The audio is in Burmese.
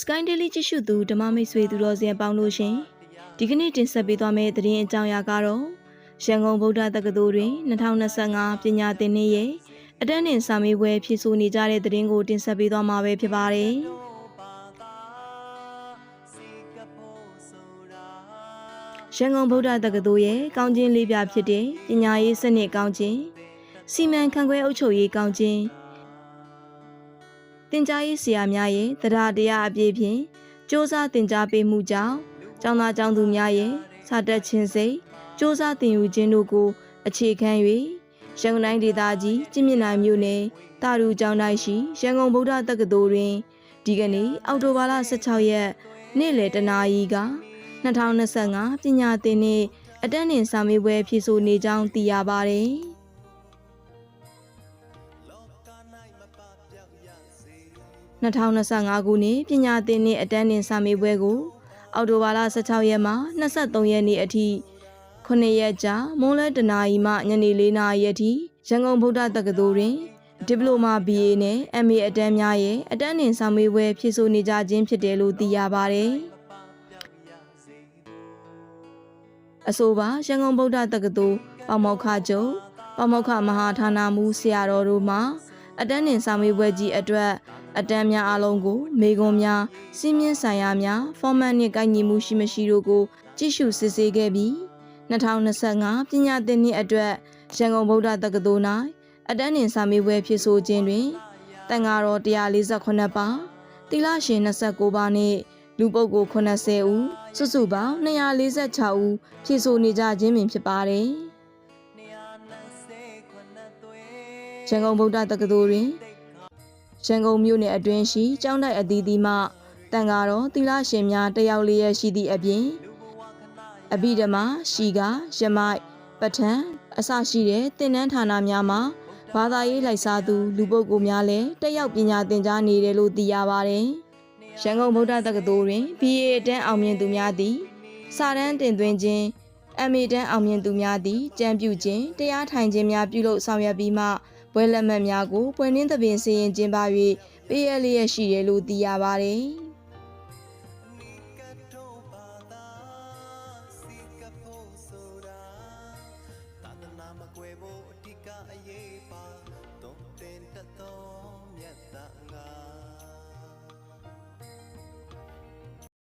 Sky Daily ကြည့်ရှုသူဓမ္မမိတ်ဆွေသူတော်စင်ပေါင်းလို့ရှင်ဒီကနေ့တင်ဆက်ပေးသွားမယ့်သတင်းအကြောင်းအရာကတော့ရန်ကုန်ဗုဒ္ဓတက္ကသိုလ်တွင်2025ပညာသင်နှစ်ရဲ့အတန်းနှင့်စာမေးပွဲဖြည့်ဆို့နေကြတဲ့သတင်းကိုတင်ဆက်ပေးသွားမှာပဲဖြစ်ပါတယ်ဘာသာစီကဖို့ဆိုတာရန်ကုန်ဗုဒ္ဓတက္ကသိုလ်ရဲ့ကောင်းခြင်းလေးပြဖြစ်တဲ့ပညာရေးစနစ်ကောင်းခြင်းစီမံခန့်ခွဲအုပ်ချုပ်ရေးကောင်းခြင်း တင် जा ရေးဆရာများရဲ့တရားတရားအပြည့်ဖြင့်စ조사တင် जा ပေးမှုကြောင့်ကျောင်းသားကျောင်းသူများရဲ့စာတက်ခြင်းစိတ်စ조사သင်ယူခြင်းတို့ကိုအခြေခံ၍ရန်ကုန်တိုင်းဒေသကြီးကြည်မြင့်နိုင်မြို့နယ်တာရူကျောင်းတိုင်းရှိရန်ကုန်ဗုဒ္ဓတက္ကသိုလ်တွင်ဒီကနေ့အောက်တိုဘာလ16ရက်နေ့လယ်တနာရီက 2025ပညာသင်နှစ်အတန်းတင်စာမေးပွဲဖြည့်ဆို့နေကြောင်းသိရပါတယ်။ 2025ခုနှစ်ပညာသင်နှစ်အတန်းတင်စာမေးပွဲကို အောက်တိုဘာလ16ရက်မှ23ရက်နေ့အထိ9ရက်ကြာမွန်းလယ်တနာရီမှညနေ4နာရီအထိရန်ကုန်ဗုဒ္ဓတက္ကသိုလ်တွင်ဒီပလိုမာ BA နဲ့ MA အတန်းများရဲ့အတန်းတင်စာမေးပွဲဖြည့်ဆို့နေကြခြင်းဖြစ်တယ်လို့သိရပါတယ်။အဆိုပါရန်ကုန်ဗုဒ္ဓတက္ကသိုလ်ပေါမောက္ခချုပ်ပေါမောက္ခမဟာဌာနမှူးဆရာတော်တို့မှအတန်းတင်စာမေးပွဲကြီးအတွက် အတန်းများအလုံးကိုမေခွန်များစီးမြင့်ဆိုင်ရာများဖော်မတ်နှင့်ကိုက်ညီမှုရှိမရှိတို့ကိုကြည့်ရှုစစ်ဆေးခဲ့ပြီး2025ပညာသင်နှစ်အတွက်ရန်ကုန်ဗုဒ္ဓတက္ကသိုလ်၌အတန်းတင်စာမေးပွဲဖြစ်ဆိုခြင်းတွင်တန်ဃာတော်148ပါသီလရှင်29ပါနှင့်လူပုဂ္ဂိုလ်80ဦးစုစုပေါင်း246ဦးဖြည့်ဆို့နေကြခြင်းပင်ဖြစ်ပါတယ်229သွေး။ရန်ကုန်ဗုဒ္ဓတက္ကသိုလ်တွင် ရန်ကုန်မြို့နယ်အတွင်းရှိကျောင်းတိုက်အသီးသီးမှတန်ဃာတော်သီလရှင်များတယောက်လေးရရှိသည့်အပြင်လူဘဝခဏအဘိဓမ္မာရှီကာယမိုက်ပဋ္ဌာန်းအစရှိတဲ့သင်တန်းဌာနများမှာဘာသာရေးလိုက်စားသူလူပုဂ္ဂိုလ်များလည်းတက်ရောက်ပညာသင်ကြားနေတယ်လို့သိရပါတယ်။ရန်ကုန်ဗုဒ္ဓတက္ကသိုလ်တွင် BA အတန်းအောင်မြင်သူများသည်စာတန်းတင်သွင်းခြင်း MA တန်းအောင်မြင်သူများသည်ကြံပြုခြင်းတရားထိုင်ခြင်းများပြုလုပ်ဆောင်ရွက်ပြီးမှ ပွဲလက်မှတ်များကိုပွဲနှင်းသဘင်စီရင်ကျင်းပ၍ပေးရလျက်ရှိတယ်လို့သိရပါတယ်။မကွယ်ဖို့အဓိကအရေးပါတော့တင်တတ်တော့